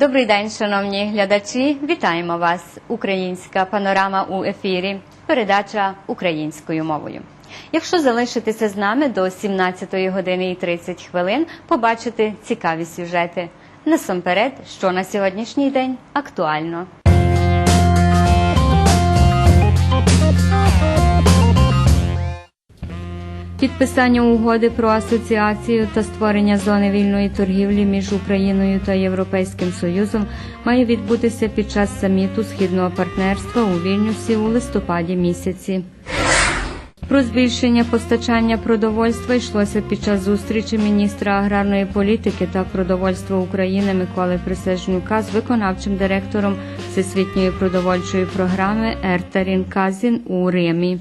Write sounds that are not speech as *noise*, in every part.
Добрий день, шановні глядачі. Вітаємо вас. Українська панорама у ефірі. Передача українською мовою. Якщо залишитися з нами до 17 години і 30 хвилин, побачите цікаві сюжети. Насамперед, що на сьогоднішній день актуально. Підписання угоди про асоціацію та створення зони вільної торгівлі між Україною та Європейським Союзом має відбутися під час саміту східного партнерства у Вільнюсі у листопаді місяці. Про збільшення постачання продовольства йшлося під час зустрічі міністра аграрної політики та продовольства України Миколи Присяжнюка з виконавчим директором Всесвітньої продовольчої програми Ертарін Казін у Римі.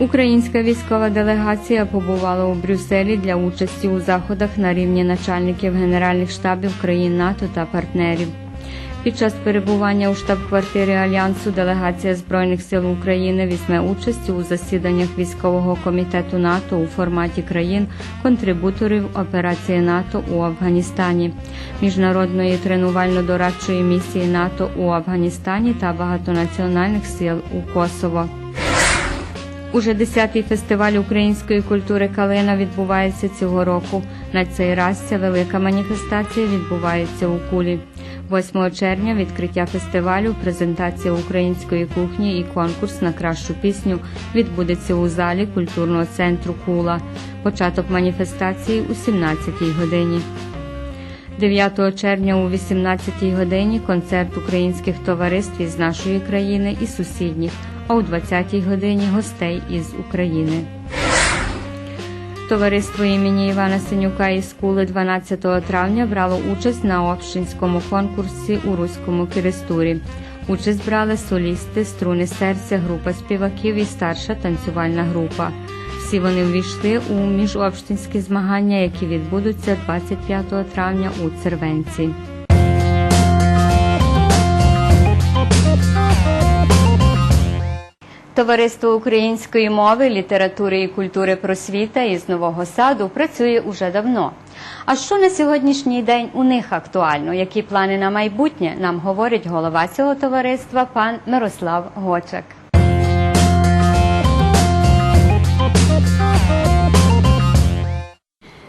Українська військова делегація побувала у Брюсселі для участі у заходах на рівні начальників генеральних штабів країн НАТО та партнерів. Під час перебування у штаб-квартирі Альянсу делегація Збройних сил України візьме участь у засіданнях військового комітету НАТО у форматі країн контрибуторів операції НАТО у Афганістані, міжнародної тренувально-дорадчої місії НАТО у Афганістані та багатонаціональних сил у Косово. Уже 10-й фестиваль української культури Калина відбувається цього року. На цей раз ця велика маніфестація відбувається у Кулі. 8 червня відкриття фестивалю, презентація української кухні і конкурс на кращу пісню відбудеться у залі культурного центру Кула. Початок маніфестації у 17-й годині. 9 червня о 18 годині концерт українських товариств із нашої країни і сусідніх, а о 20 годині гостей із України. Товариство імені Івана Синюка із Кули 12 травня брало участь на общинському конкурсі у Руському Кирестурі. Участь брали солісти, струни серця, група співаків і старша танцювальна група. Всі вони увійшли у міжобщинські змагання, які відбудуться 25 травня у Цервенці. Товариство української мови, літератури і культури просвіта із Нового Саду працює уже давно. А що на сьогоднішній день у них актуально? Які плани на майбутнє? Нам говорить голова цього товариства пан Мирослав Гочак.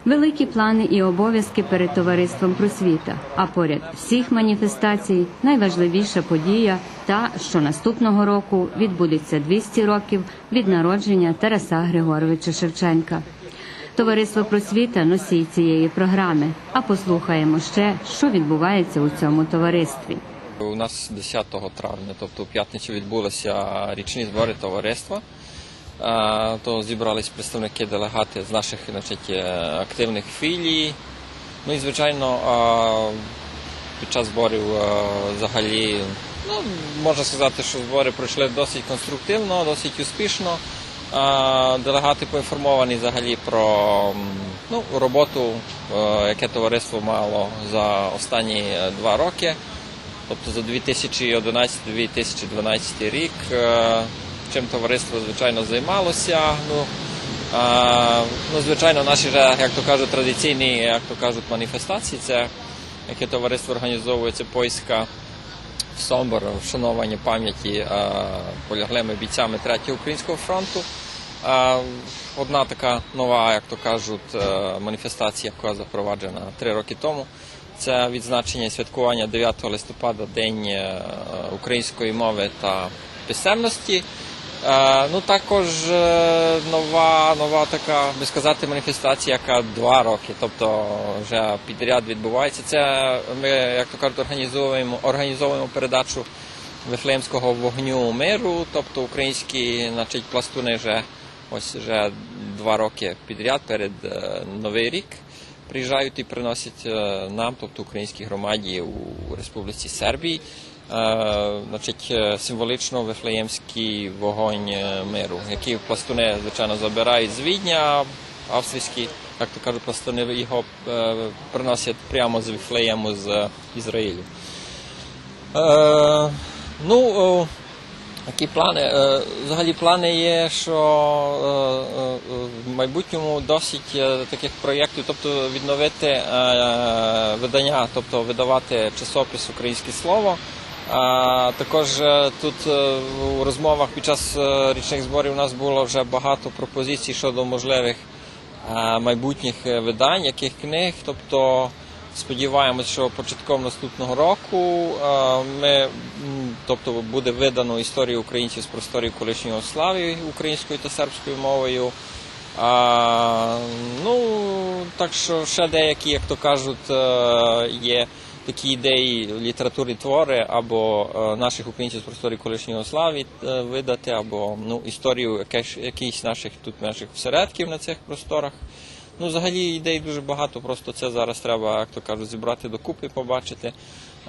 Великі плани і обов'язки перед товариством просвіта. А поряд всіх маніфестацій найважливіша подія та, що наступного року відбудеться 200 років від народження Тараса Григоровича Шевченка. Товариство просвіта носій цієї програми. А послухаємо ще, що відбувається у цьому товаристві. У нас 10 травня, тобто у п'ятницю, відбулися річні збори товариства. То зібрались представники делегати з наших значить, активних філій. Ну і звичайно, під час зборів взагалі ну, можна сказати, що збори пройшли досить конструктивно, досить успішно. Делегати поінформовані взагалі про ну, роботу, яке товариство мало за останні два роки. Тобто за 2011-2012 рік, чим товариство звичайно займалося. Ну, е, ну, звичайно, наші як то кажуть, традиційні, як то кажуть, маніфестації, це яке товариство організовує, це поїздка в Сомбор, вшанування пам'яті поляглими бійцями Третього українського фронту. Е, Одна така нова, як то кажуть, е, маніфестація, яка запроваджена три роки тому. Це відзначення святкування 9 листопада, День е, української мови та писемності. Е, Ну також е, нова, нова така, би сказати, маніфестація, яка два роки, тобто вже підряд відбувається. Це ми, як то кажуть, організовуємо, організовуємо передачу Вифлеємського вогню миру, тобто українські значить, пластуни вже ось вже два роки підряд перед е, Новий рік приїжджають і приносять нам, тобто українській громаді у Республіці Сербії, значить, е, символічно вифлеємський вогонь е, миру, який пластуни, звичайно, забирають з Відня, австрійські, як то кажуть, пластуни його е, приносять прямо з Вифлеєму з Ізраїлю. Е, ну, Які плани? Е, Взагалі плани є, що е, е, в майбутньому досить е, таких проєктів, тобто відновити е, видання, тобто видавати часопис Українське слово. Також е, тут е, у розмовах під час е, річних зборів у нас було вже багато пропозицій щодо можливих майбутніх видань, яких книг. Тобто сподіваємось, що початком наступного року ми, тобто буде видано історію українців з просторів колишнього слави українською та сербською мовою. А, ну, так що ще деякі, як то кажуть, є такі ідеї, літературні твори або е, наших українців з просторів колишнього слави е, видати, або ну, історію яких, якихось наших тут наших осередків на цих просторах. Ну, взагалі ідей дуже багато, просто це зараз треба, як то кажуть, зібрати докупи, побачити,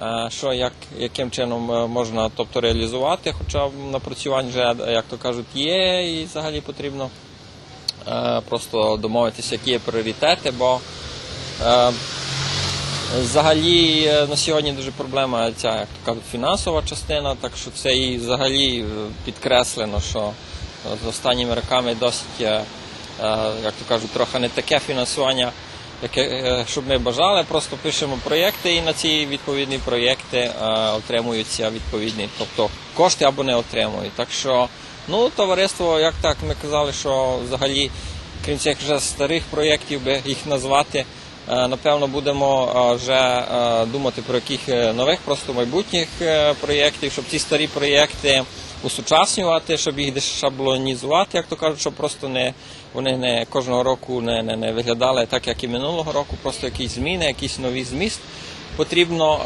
е, що як, яким чином можна тобто, реалізувати, хоча напрацювань вже, як то кажуть, є, і взагалі потрібно просто домовитися, які є пріоритети, бо взагалі е, на сьогодні дуже проблема ця, як кажуть, фінансова частина, так що це і взагалі е, підкреслено, що е, з останніми роками досить, як то кажуть, трохи не таке фінансування, яке щоб ми бажали, просто пишемо проєкти і на ці відповідні проєкти отримуються відповідні, тобто кошти або не отримують. Так що, ну, товариство, як так, ми казали, що взагалі, крім цих вже старих проєктів, би їх назвати. Е, Напевно, будемо е, вже е, думати про яких нових, просто майбутніх проєктів, щоб ці старі проєкти усучаснювати, щоб їх десь шаблонізувати, як то кажуть, щоб просто не вони не кожного року не, не, не виглядали так, як і минулого року, просто якісь зміни, якийсь новий зміст. Потрібно.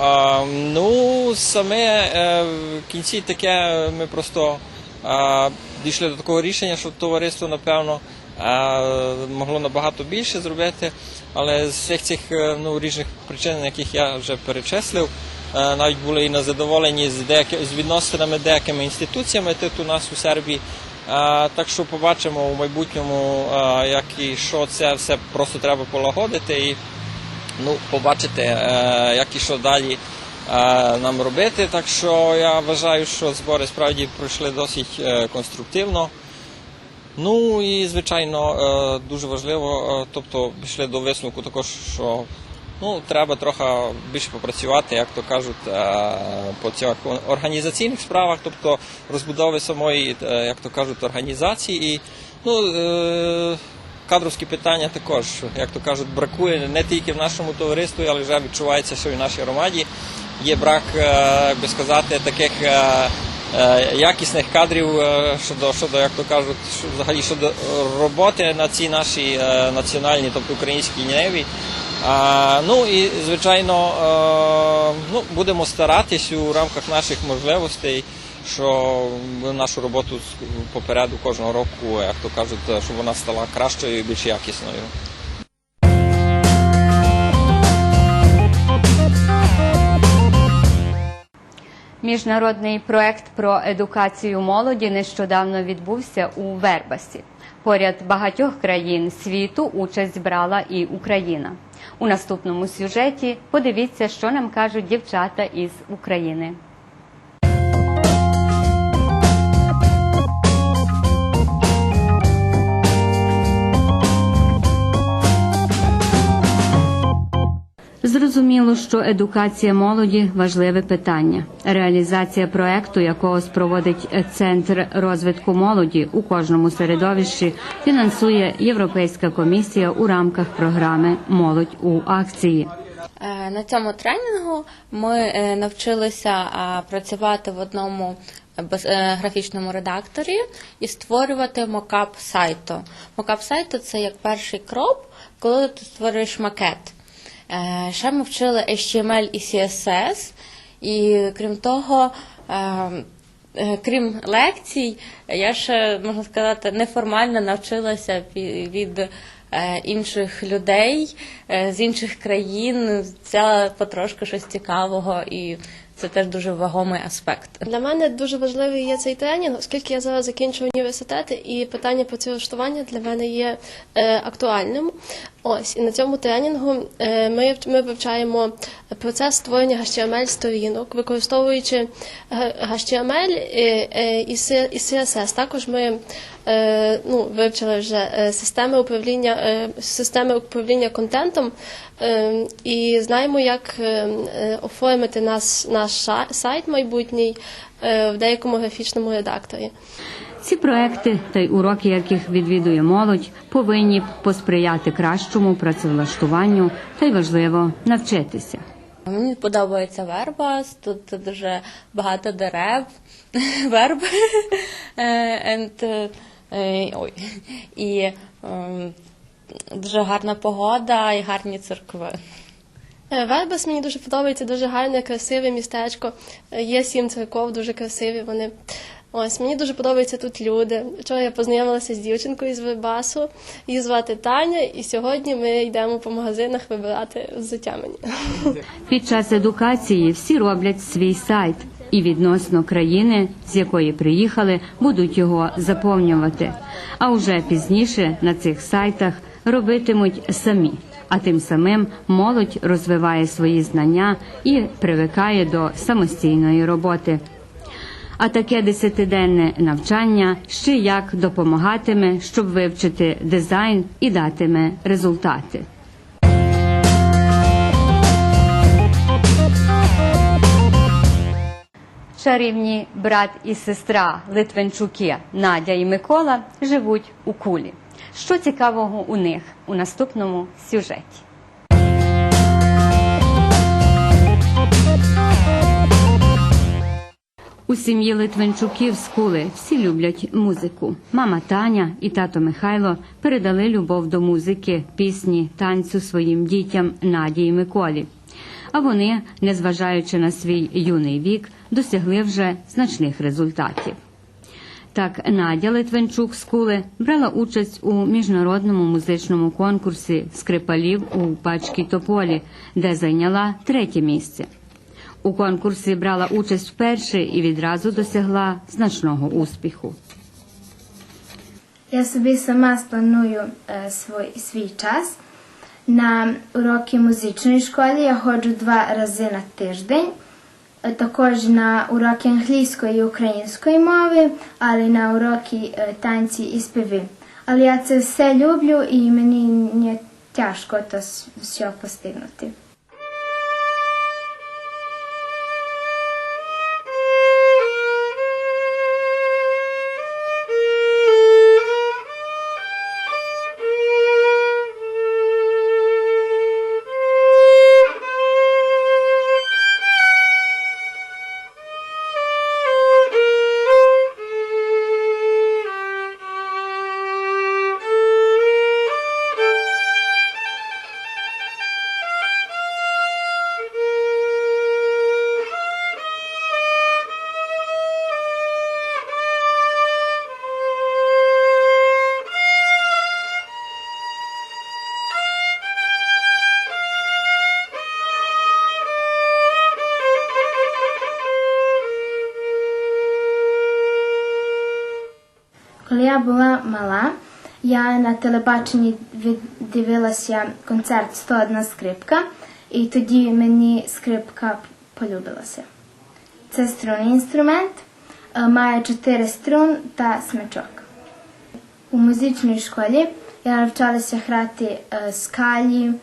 Ну, саме в кінці таке ми просто дійшли до такого рішення, що товариство, напевно, могло набагато більше зробити, але з всіх цих е, ну, різних причин, яких я вже перечислив, е, навіть були і незадоволені з, деякі, з відносинами деякими інституціями тут у нас у Сербії. Так що побачимо у майбутньому, як і що це все просто треба полагодити і ну, побачити, е, як і що далі нам робити. Так що я вважаю, що збори справді пройшли досить конструктивно. Ну і звичайно е, дуже важливо, е, тобто пішли до висновку також, що ну, треба трохи більше попрацювати, як то кажуть, е, по цих організаційних справах, тобто розбудови самої, як то кажуть, організації. І, ну, Кадровські питання також, як то кажуть, бракує не тільки в нашому товаристві, але вже відчувається, що і в нашій громаді є брак, як би сказати, таких якісних кадрів е, щодо, щодо, як то кажуть, взагалі щодо роботи на цій нашій е, національній, тобто українській ниві. Ну і звичайно, е, ну, будемо старатись у рамках наших можливостей, що нашу роботу попереду кожного року, як то кажуть, е, щоб вона стала кращою і більш якісною. Міжнародний проект про едукацію молоді нещодавно відбувся у Вербасі. Поряд багатьох країн світу участь брала і Україна. У наступному сюжеті подивіться, що нам кажуть дівчата із України. Зрозуміло, що едукація молоді важливе питання. Реалізація проекту, якого спроводить Центр розвитку молоді у кожному середовищі, фінансує Європейська комісія у рамках програми Молодь у акції. Е, На цьому тренінгу ми е, навчилися працювати в одному е, графічному редакторі і створювати мокап сайту. Мокап сайту це як перший крок, коли ти створюєш макет. Е, Ще ми вчили HTML і CSS, і крім того, е, е, крім лекцій, я ще можна сказати неформально навчилася від інших людей з інших країн, взяла потрошку щось цікавого, і це теж дуже вагомий аспект. Для мене дуже важливий є цей тренінг, оскільки я зараз закінчую університет, і питання працевлаштування для мене є е, актуальним. Ось і на цьому тренінгу е, ми, ми вивчаємо процес створення HTML сторінок, використовуючи е, HTML і, е, і CSS. Також ми ну, вивчили вже системи управління системи управління контентом і знаємо, як оформити нас, наш сайт майбутній в деякому графічному редакторі. Ці проекти та й уроки, яких відвідує молодь, повинні посприяти кращому працевлаштуванню та й важливо навчитися. Мені подобається вербас, тут дуже багато дерев, *laughs* верб. Е, and, е, ой. І ем, дуже гарна погода і гарні церкви. Е, Вербас мені дуже подобається, дуже гарне, красиве містечко. Є сім церков, дуже красиві вони. Ось мені дуже подобаються тут люди. Вчора я познайомилася з дівчинкою з Вербасу. Її звати Таня, і сьогодні ми йдемо по магазинах вибирати взуття. Під час едукації всі роблять свій сайт і відносно країни, з якої приїхали, будуть його заповнювати. А вже пізніше на цих сайтах робитимуть самі. А тим самим молодь розвиває свої знання і привикає до самостійної роботи. А таке десятиденне навчання ще як допомагатиме, щоб вивчити дизайн і датиме результати. Чарівні брат і сестра Литвинчуки Надя і Микола живуть у кулі. Що цікавого у них у наступному сюжеті? У сім'ї Литвинчуків з Кули всі люблять музику. Мама Таня і тато Михайло передали любов до музики, пісні, танцю своїм дітям Наді і Миколі. А вони, незважаючи на свій юний вік, досягли вже значних результатів. Так, Надя Литвинчук з Кули брала участь у міжнародному музичному конкурсі скрипалів у Пачкій Тополі, де зайняла третє місце. У конкурсі брала участь вперше і відразу досягла значного успіху. Я собі сама спланую е, свій, свій час. На уроки музичної школи я ходжу два рази на тиждень. Е, Також на уроки англійської і української мови, але на уроки е, танці і співи. Але я це все люблю і мені не тяжко то все постигнути. Коли я була мала, я на телебаченні дивилася концерт 101 скрипка, і тоді мені скрипка полюбилася. Це струнний інструмент, е, має чотири струн та смичок. У музичній школі я навчалася грати е, скалі,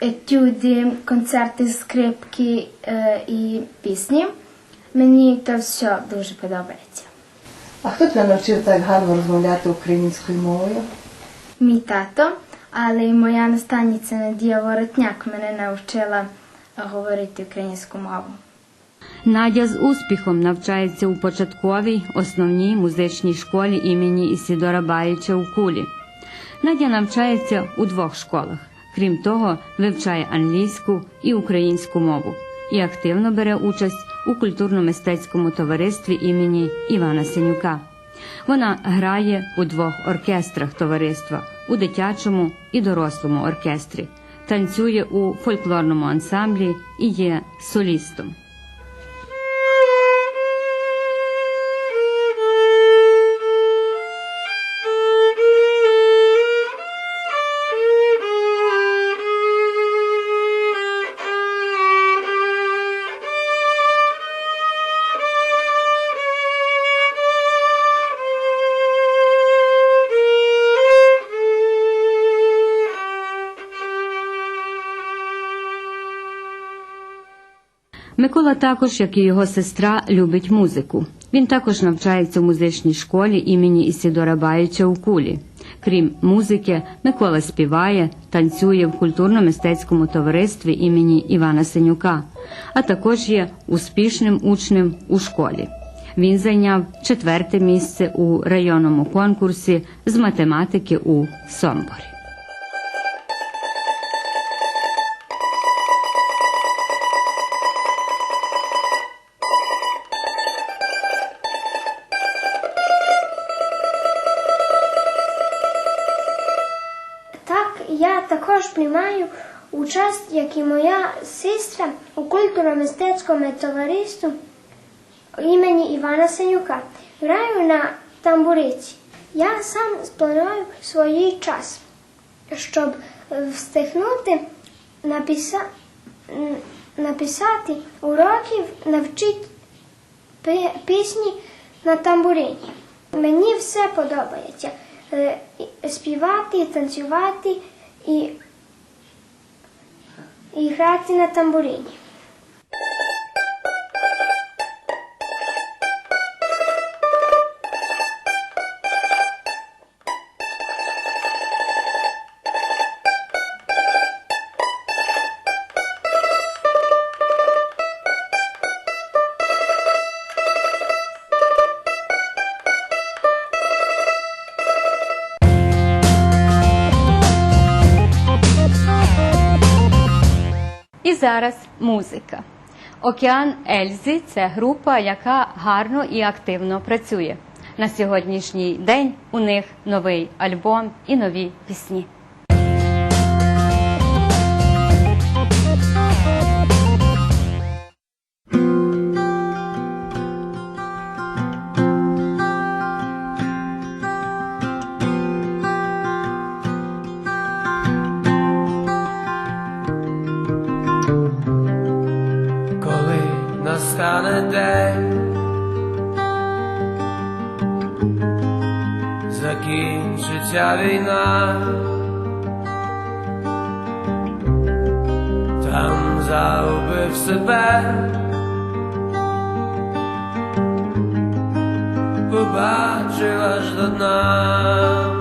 етюди, концерти скрипки е, і пісні. Мені це все дуже подобається. А хто тебе навчив так гарно розмовляти українською мовою? Мій тато, але й моя наставниця Надія Воротняк мене навчила говорити українську мову. Надя з успіхом навчається у початковій основній музичній школі імені Ісідора Баїча у Кулі. Надя навчається у двох школах. Крім того, вивчає англійську і українську мову і активно бере участь у культурно-мистецькому товаристві імені Івана Синюка. Вона грає у двох оркестрах товариства у дитячому і дорослому оркестрі, танцює у фольклорному ансамблі і є солістом. Микола також, як і його сестра, любить музику. Він також навчається в музичній школі імені Ісідора Баюча у Кулі. Крім музики, Микола співає, танцює в культурно-мистецькому товаристві імені Івана Синюка, а також є успішним учнем у школі. Він зайняв четверте місце у районному конкурсі з математики у Сомборі. Як і моя сестра, у культурно-мистецькому товаристві імені Івана Синюка. Граю на тамбуриці. Я сам спланував свій час, щоб встигнути написа... написати уроків, навчити пісні на тамбурині. Мені все подобається. Е, Співати, танцювати і, і на тамбурині. Зараз музика. Океан Ельзі це група, яка гарно і активно працює. На сьогоднішній день у них новий альбом і нові пісні. Закінчиться війна, там заубив себе, побачив аж до дна.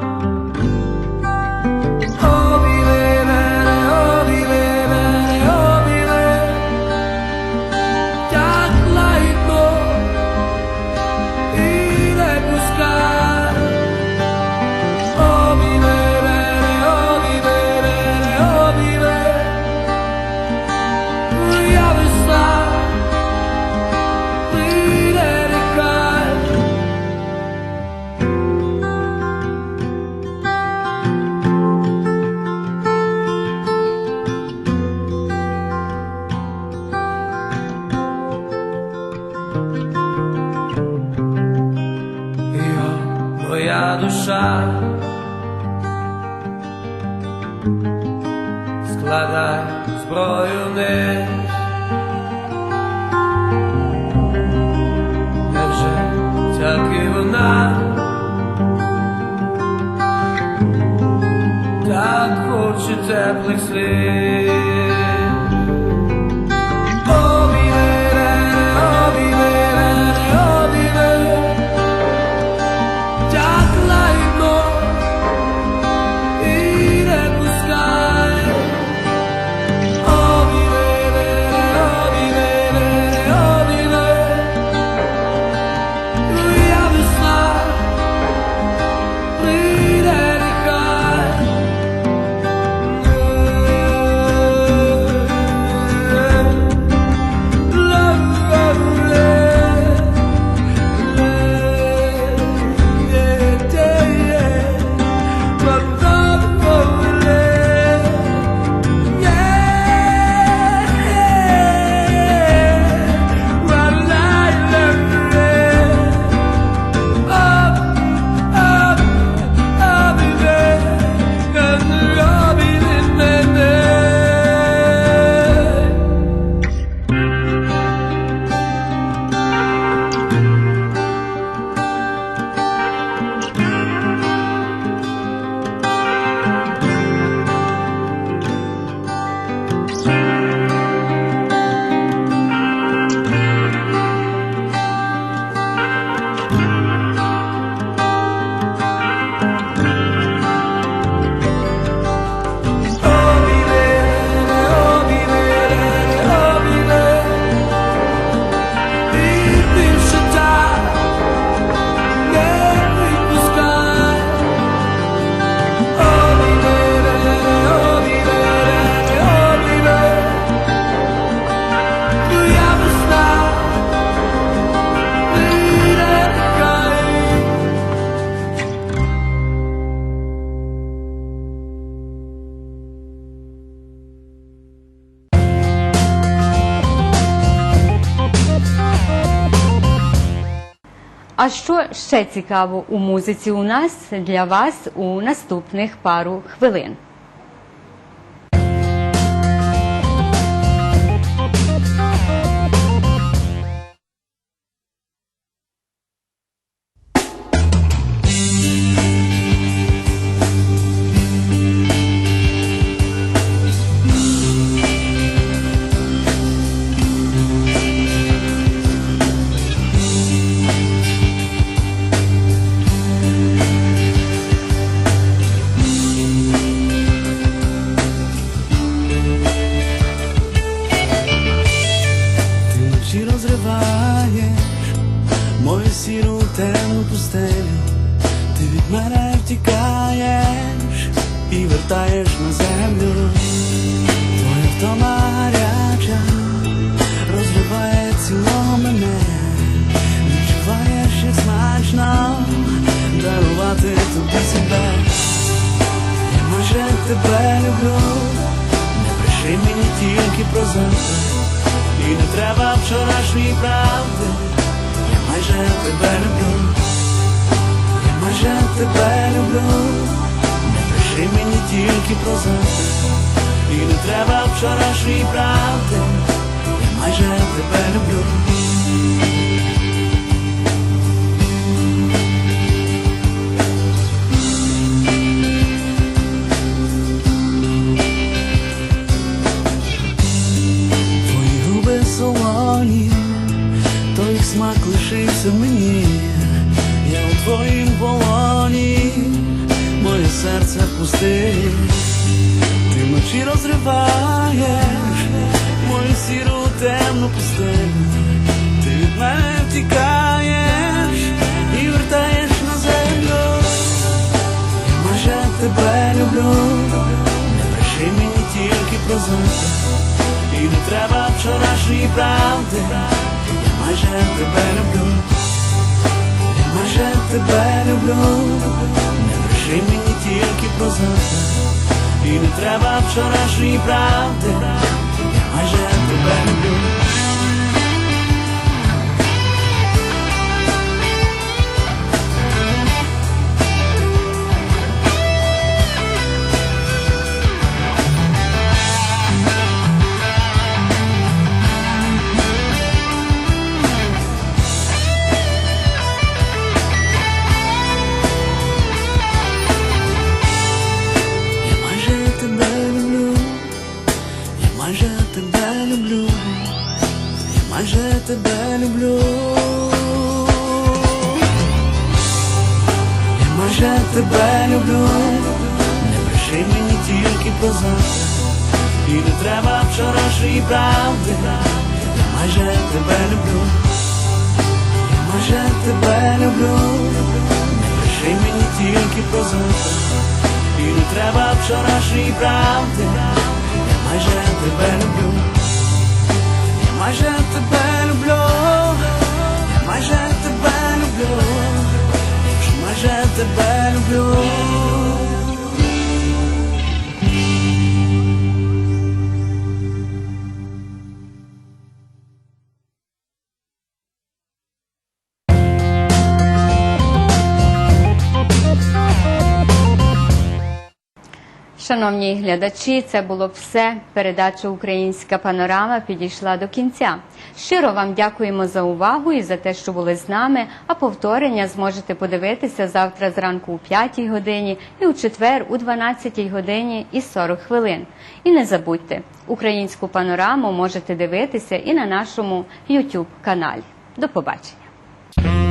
А що ще цікаво у музиці у нас для вас у наступних пару хвилин? Тебе люблю, не пиши мені тільки про завтра. І не треба вчорашньої правди, я майже тебе люблю. Твої губи солоні, той смак лишився мені, я у моє серце пусти, ти вночі розриваєш мою сіру темну пустелю, ти від мене втікаєш і вертаєш на землю. Я майже тебе люблю, не пиши мені тільки про завтра. І не треба вчорашньої правди, я майже тебе люблю, я майже тебе люблю, не бреши мені тільки про завтра. І не треба вчорашньої правди, майже тебе люблю. Майже тебе люблю, я майже тебе люблю. Я майже тебе люблю, не бреши мені тільки про. І не треба вчорашньої правди, я майже тебе люблю, я майже тебе люблю, не бреши мені тільки про завтра. І не треба вчорашньої правди, майже тебе люблю, я майже тебе люблю, я майже тебе люблю, я майже тебе люблю. Шановні глядачі, це було все. Передача Українська панорама підійшла до кінця. Щиро вам дякуємо за увагу і за те, що були з нами. А повторення зможете подивитися завтра зранку у 5 годині і у четвер у 12 годині і 40 хвилин. І не забудьте, українську панораму можете дивитися і на нашому YouTube каналі. До побачення.